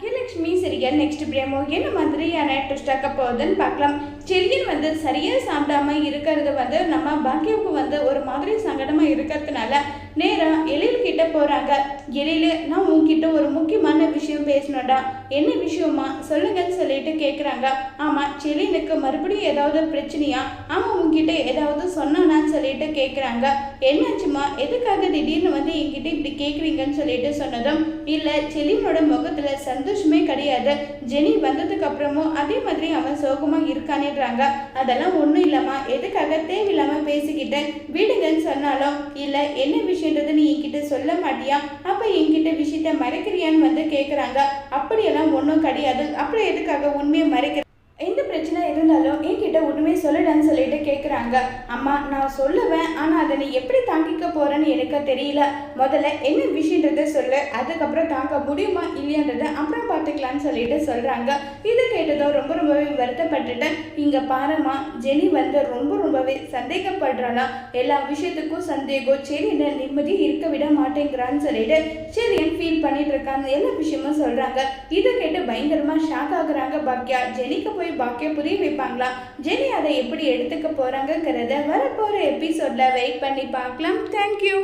Baakiyalakshmi serial next பிரேமோ என்ன மாதிரியான ட்விஸ்டாக்க போகுதுன்னு பார்க்கலாம் செரியன் வந்து சரியாக சாப்பிடாம இருக்கிறது வந்து நம்ம பாக்கியாவுக்கு வந்து ஒரு மாதிரி சங்கடமாக இருக்கிறதுனால நேராக எழில் போகிறாங்க எழில் நான் உன்கிட்ட ஒரு முக்கியமான விஷயம் பேசணும்டா. என்ன விஷயமா? சொல்லுங்கன்னு சொல்லிட்டு கேட்குறாங்க ஆமாம் செலினுக்கு மறுபடியும் ஏதாவது பிரச்சனையா? ஆமாம் உங்ககிட்ட ஏதாவது சொன்னானான்னு சொல்லிட்டு கேட்குறாங்க என்னாச்சுமா? எதுக்காக திடீர்னு வந்து என்கிட்ட இப்படி கேட்குறீங்கன்னு சொல்லிட்டு சொன்னதும் இல்லை செலினோட முகத்தில் சந்தோஷமே கிடையாது. ஜெனி வந்ததுக்கு அப்புறமும் அதே மாதிரி அவன் சோகமாக இருக்கானேன்றாங்க. அதெல்லாம் ஒன்றும் இல்லைம்மா. எதுக்காக தேவையில்லாமல் பேசிக்கிட்டேன் வீடுங்கன்னு சொன்னாலும் இல்லை என்ன விஷயன்றது நீ என்கிட்ட சொல்ல மாட்டியா அப்போ என்கிட்ட விஷயத்த மறைக்கிறியான்னு வந்து கேட்குறாங்க அப்படியெல்லாம் ஒன்றும் கிடையாது. அப்புறம் எதுக்காக உண்மையை மறைக்கிற? எந்த பிரச்சனை இருந்தாலும் என்கிட்ட உண்மையை சொல்லலன்னு சொல்லிட்டு கேட்குறாங்க அம்மா நான் சொல்லுவேன். ஆனால் அதை நீ எப்படி தாங்கிக்க போறேன்னு எனக்கு தெரியல. முதல்ல என்ன விஷயன்றத சொல்லு. அதுக்கப்புறம் தாங்க முடியுமா இல்லையான்றத அப்புறம் பார்த்துக்கலான்னு சொல்லிட்டு சொல்கிறாங்க இதை கேட்டதும் ரொம்ப ரொம்பவே வருத்தப்பட்டுட்டேன். இங்கே பாரம்மா ஜெனி வந்து ரொம்ப ரொம்பவே சந்தேகப்படுறாளா எல்லா விஷயத்துக்கும் சந்தேகம். சரின்னு நிம்மதி இருக்க விட மாட்டேங்கிறான்னு சொல்லிட்டு சரின்னு ஃபீல் பண்ணிட்டு இருக்காங்க. எல்லா விஷயமும் சொல்கிறாங்க இதை கேட்டு பயங்கரமாக ஷாக் ஆகுறாங்க பாக்யா. ஜெனிக்கு போய் பாக்கியா புரிய வைப்பாங்களா? ஜெனி அதை எப்படி எடுத்துக்க போறாங்கங்கிறத வரப்போற எபிசோட்ல வெயிட் பண்ணி பார்க்கலாம். தேங்க்யூ